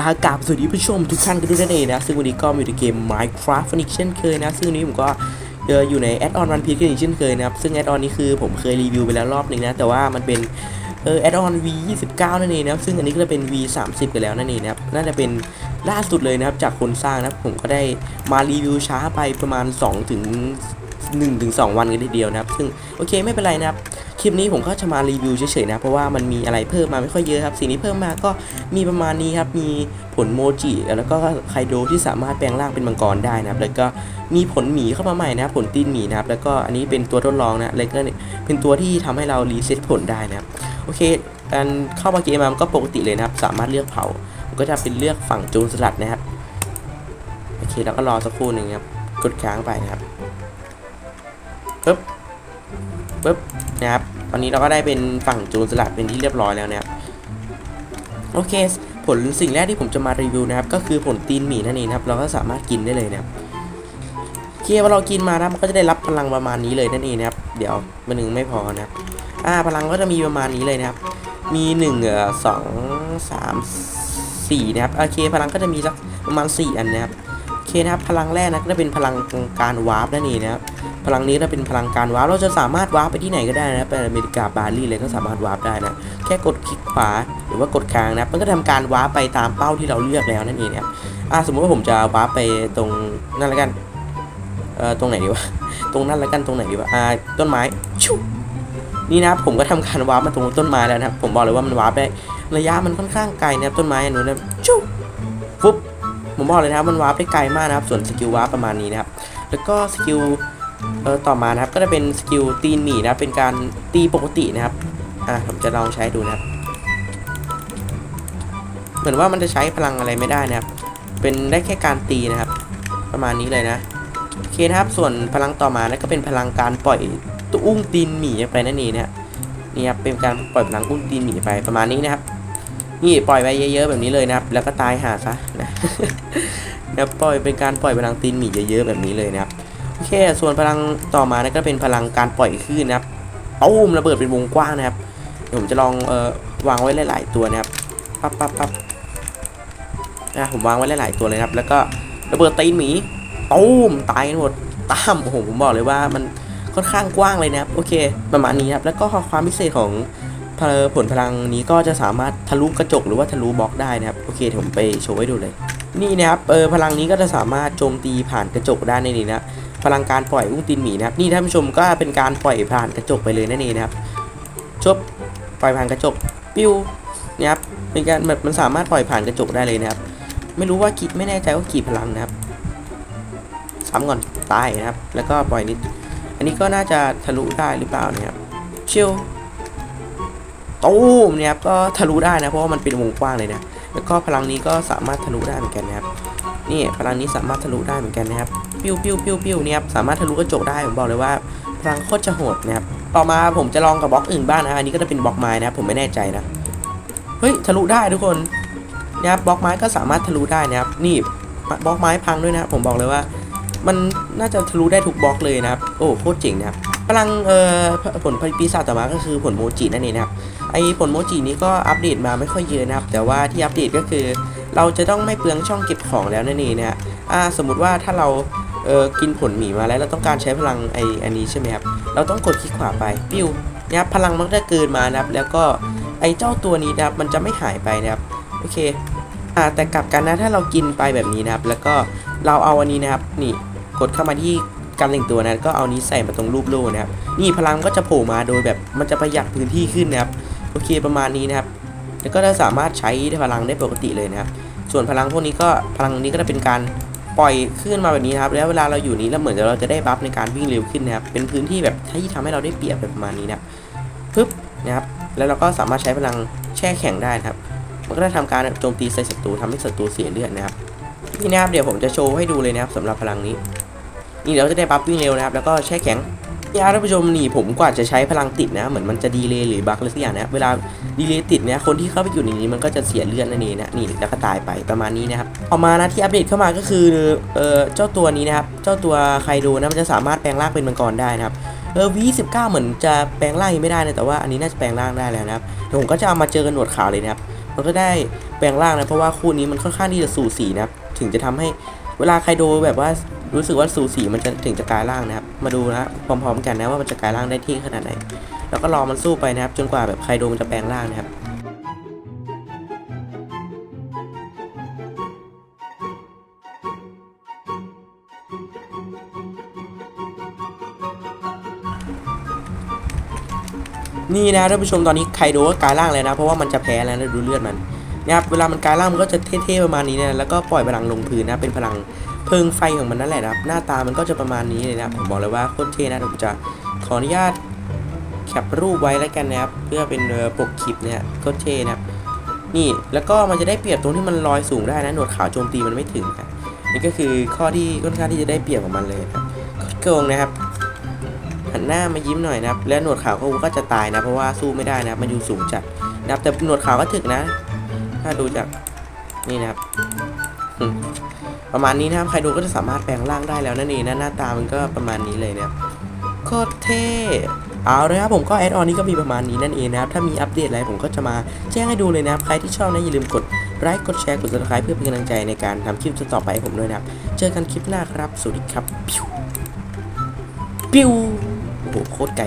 รากราบสวัสดีผู้ชมทุกท่านกันด้วยนั่นเองนะ ซึ่งวันนี้ก็มาอยู่ในเกม Minecraft อีกเช่นเคยนะ ซึ่งวันนี้ผมก็เจออยู่ในแอดออนวันพีกันอีกเช่นเคยนะครับ ซึ่งแอดออนนี้คือผมเคยรีวิวไปแล้วรอบหนึ่งนะ แต่ว่ามันเป็นเออแอดออน V 29นั่นเองนะครับ ซึ่งอันนี้ก็จะเป็น V 30กันแล้วนั่นเองนะครับ น่าจะเป็นล่าสุดเลยนะครับจากคนสร้างนะผมก็ได้มารีวิวช้าไปประมาณ2ถึง1ถึง2วันกันทีเดียวนะครับ ซึ่งโอเคไม่เป็นไรนะครับ คลิปนี้ผมก็จะมารีวิวเฉยๆนะ เพราะว่ามันมีอะไรเพิ่มมาไม่ค่อยเยอะครับสิ่งที่เพิ่มมาก็มีประมาณนี้ครับ มีผลโมจิแล้วก็ไคโดที่สามารถแปลงร่างเป็นมังกรได้นะครับ แล้วก็มีผลหมีเข้ามาใหม่นะครับผลตีนหมีนะครับ แล้วก็อันนี้เป็นตัวทดลองนะแล้วก็เป็นตัวที่ทำให้เรารีเซ็ตผลได้นะครับโอเคการเข้ามาเกมมันก็ปกติเลยนะครับ สามารถเลือกเผาผมก็จะเป็นเลือกฝั่งโจรสลัดนะครับโอเคแล้วก็รอสักครู่หนึ่งครับกดค้างไปนะครับปึ๊บ ปึ๊บนะครับตอนนี้เราก็ได้เป็นฝั่งโจรสลัดเป็นที่เรียบร้อยแล้วนะครับโอเค ผลสิ่งแรกที่ผมจะมารีวิวนะครับ ก็คือผลตีนหมีนั่นเองนะครับ เราก็สามารถกินได้เลยนะครับโอเคพอเรากินมานะมันก็จะได้รับพลังประมาณนี้เลยนั่นเองนะครับ เดี๋ยวมันหนึ่งไม่พอนะครับอ่าพลังก็จะมีประมาณนี้เลยนะครับ มีหนึ่งเอ่อสองสามสี่นะครับโอเคพลังก็จะมีสักประมาณสี่อันนะครับโอเคนะครับพลังแรกนะก็จะเป็นพลังการวาร์ปนั่นเองนะครับ พลังนี้ถ้าเป็นพลังการวาร์ปเราจะสามารถวาร์ปไปที่ไหนก็ได้นะไปอเมริกาบาลีเลยก็สามารถวาร์ปได้นะแค่กดคลิกขวาหรือว่ากดค้างนะมันก็ทำการวาร์ปไปตามเป้าที่เราเลือกแล้วนั่นเองนะครับอ่าสมมติว่าผมจะวาร์ปไปตรงนั่นล้วกันเอ่อตรงไหนดีวะตรงนั้นล้วกันตรงไหนดีวะอ่าต้นไม้ชุบนี่นะผมก็ทำการวาร์ปมาตรงต้นไม้แล้วนะครับผมบอกเลยว่ามันวาร์ปได้ระยะมันค่อนข้างไกลนะครับต้นไม้อันนู้นนะชุบปุ๊บผมบอกเลยนะครับมันวาร์ปได้ไกลมากนะครับส่วนสกิลวาร์ปประมาณนี้นะครับแล้วก็สกิล เออต่อมานะครับก็จะเป็นสกิลตีนหมีนะครับเป็นการตีปกตินะครับอะผมจะลองใช้ดูนะครับเหมือนว่ามันจะใช้พลังอะไรไม่ได้นะครับ เป็นได้แค่การตีนะครับ ประมาณนี้เลยนะโอเคนะครับส่วนพลังต่อมานะก็เป็นพลังการปล่อยตุ้งตีนหมีไปนั่นเองนะนี่ครับเป็นการปล่อยพลังอุ้งตีนหมีไปประมาณนี้นะครับนี่ปล่อยไปเยอะๆแบบนี้เลยนะครับ แล้วก็ตายหาซะนะปล่อยเป็นการปล่อยพลังตีนหมีเยอะๆแบบนี้เลยนะครับ อเคส่วนพลังต่อมานะก็เป็นพลังการปล่อยคลื่นนะครับตูมระเบิดเป็นวงกว้างนะครับเดี๋ยวผมจะลองเอ่อวางไว้หลาย ๆ ตัวนะครับปั๊บปั๊บปั๊บนะผมวางไว้หลาย ๆ ตัวเลยครับ แล้วก็ระเบิดตีนหมีตูมตายกันหมดตามโอ้โหผมบอกเลยว่ามันค่อนข้างกว้างเลยนะครับ โอเค ประมาณนี้ครับ แล้วก็ความพิเศษของผลพลังนี้ก็จะสามารถทะลุกระจกหรือว่าทะลุบล็อกได้นะครับ โอเคเดี๋ยวผมไปโชว์ให้ดูเลย นี่นะครับเออพลังนี้ก็จะสามารถโจมตีผ่านกระจกได้ในนี้นะพลังการปล่อยอุ้งตีนหมีนะครับนี่ท่านผู้ชมก็เป็นการปล่อยผ่านกระจกไปเลยนั่นเองนะครับจบปล่อยผ่านกระจกปิ้วเนี่ยครับเป็นการแบบมันสามารถปล่อยผ่านกระจกได้เลยนะครับ ไม่รู้ว่าคิดไม่แน่ใจว่ากี่พลังนะครับซ้ำก่อนตายนะครับ แล้วก็ปล่อยนิด อันนี้ก็น่าจะทะลุได้หรือเปล่านะครับเชิวตูมเนี่ยครับก็ทะลุได้นะเพราะว่ามันเป็นวงกว้างเลยนะ แล้วก็พลังนี้ก็สามารถทะลุได้เหมือนกันนะครับ นี่พลังนี้สามารถทะลุได้เหมือนกันนะครับ ปิ้วปิ้วปิ้วปิ้วเนี่ยครับสามารถทะลุกระจกได้ ผมบอกเลยว่าพลังโคตรจะโหดนะครับ ต่อมาผมจะลองกับบล็อกอื่นบ้างนะอันนี้ก็จะเป็นบล็อกไม้นะครับผมไม่แน่ใจนะ เฮ้ยทะลุได้ทุกคนนะครับบล็อกไม้ก็สามารถทะลุได้นะครับ นี่บล็อกไม้พังด้วยนะครับผมบอกเลยว่า มันน่าจะทะลุได้ทุกบล็อกเลยนะครับ โอ้โคตรเจ๋งนะครับ พลังเอ่อผลปีศาจต่อมาก็คือผลโมจินั่นเองนะครับไอผลโมจินี้ก็อัปเดตมาไม่ค่อยเยอะนะครับ แต่ว่าที่อัปเดตก็คือ เราจะต้องไม่เปลืองช่องเก็บของแล้วนั่นเองนะฮะอ่าสมมุติว่าถ้าเราเออกินผลหมีมาแล้วเราต้องการใช้พลังไออันนี้ใช่ไหมครับเราต้องกดคลิกขวาไปปิ้วนะครับพลังมันจะเกินมานะครับ แล้วก็ไอเจ้าตัวนี้นะครับมันจะไม่หายไปนะครับโอเคอ่าแต่กลับกันนะถ้าเรากินไปแบบนี้นะครับ แล้วก็เราเอาอันนี้นะครับนี่กดเข้ามาที่ การเล็งตัวนะก็เอานี้ใส่มาตรงรูปโล่นะครับนี่พลังก็จะโผล่มาโดยแบบมันจะประหยัดพื้นที่ขึ้นนะครับโอเคประมาณนี้นะครับแล้วก็จะสามารถใช้พลังได้ปกติเลยนะครับ ส่วนพลังพวกนี้ก็พลังนี้ก็จะเป็นการปล่อยขึ้นมาแบบนี้นครับ แล้วเวลาเราอยู่นี้แล้วเหมือนเราจะได้บัฟในการวิ่งเร็วขึ้นนะครับ เป็นพื้นที่แบบที่ทำให้เราได้เปรียบแบบประมาณนี้นะปึ๊บนะครับ แล้วเราก็สามารถใช้พลังแช่แข็งได้นะครับ มันก็จะทำการโจมตีใส่ศัตรูทำให้ศัตรูเสียเลือดนะครับ นี่นะครับเดี๋ยวผมจะโชว์ให้ดูเลยนะครับสำหรับพลังนี้ นี่เราจะได้บัฟวิ่งเร็วนะครับแล้วก็แช่แข็งนี่ครับท่านผู้ชมนี่ผมกว่าจะใช้พลังติดนะ เหมือนมันจะดีเลย์หรือบั๊กอะไรสักอย่างนะเวลาดีเลย์ติดเนี่ยคนที่เข้าไปอยู่ในนี้มันก็จะเสียเลือดนั่นเองนะนี่แล้วก็ตายไปประมาณนี้นะครับออกมานะที่อัปเดตเข้ามาก็คือเออเจ้าตัวนี้นะครับเจ้าตัวไคโดนะมันจะสามารถแปลงร่างเป็นมังกรได้นะครับเออวีสิบเก้าเหมือนจะแปลงร่างไม่ได้นะแต่ว่าอันนี้น่าจะแปลงร่างได้แล้วนะครับผมก็จะเอามาเจอกันหนวดขาวเลยนะครับมันก็ได้แปลงร่างนะเพราะว่าคู่นี้มันค่อนข้างที่จะสูสีนะครับถึงจะทำให้ เวลาใครโดแบบว่ารู้สึกว่าสูสีมันจะถึงจะกลายร่างนะครับ มาดูนะพร้อมๆกันนะว่ามันจะกลายร่างได้ที่ขนาดไหน แล้วก็รอมันสู้ไปนะครับ จนกว่าแบบใครโดมันจะแปลงร่างนะครับนี่นะท่านผู้ชมตอนนี้ไคโดก็กลายร่างแล้วนะ เพราะว่ามันจะแพ้แล้วนะดูเลือดมัน นะครับเวลามันกลายร่างมันก็จะเท่ๆประมาณนี้นะแล้วก็ปล่อยพลังลงพื้นนะเป็นพลังเพลิงไฟของมันนั่นแหละนะครับ หน้าตามันก็จะประมาณนี้เลยนะผมบอกเลยว่าโคตรเท่นะผมจะขออนุญาตแคปรูปไว้แล้วกันนะครับ เพื่อเป็นปกคลิปเนี่ยโคตรเท่นะครับนี่แล้วก็มันจะได้เปรียบตรงที่มันลอยสูงได้นะหนวดขาวโจมตีมันไม่ถึงนะนี่ก็คือข้อที่ค่อนข้างที่จะได้เปรียบของมันเลยนะครับโกงนะครับหันหน้ามายิ้มหน่อยนะครับ แล้วหนวดขาวก็จะตายนะ เพราะว่าสู้ไม่ได้นะมันอยู่สูงจัดนะครับแต่หนวดขาวก็ถึกนะ ถ้าดูจากนี่นะครับประมาณนี้นะครับใครดูก็จะสามารถแปลงร่างได้แล้วนั่นเองนะหน้าตามันก็ประมาณนี้เลยนะครับโคตรเท่เอาเลยครับผมก็แอดออนนี้ก็มีประมาณนี้นั่นเองนะครับ ถ้ามีอัปเดตอะไรผมก็จะมาแจ้งให้ดูเลยนะครับ ใครที่ชอบนะอย่าลืมกดไลค์กดแชร์กด subscribe เพื่อเป็นกำลังใจในการทำคลิปต่อไปให้ผมด้วยนะครับ เจอกันคลิปหน้าครับ สวัสดีครับ ปิ้วปิ้วโอ้โหโคตรไกล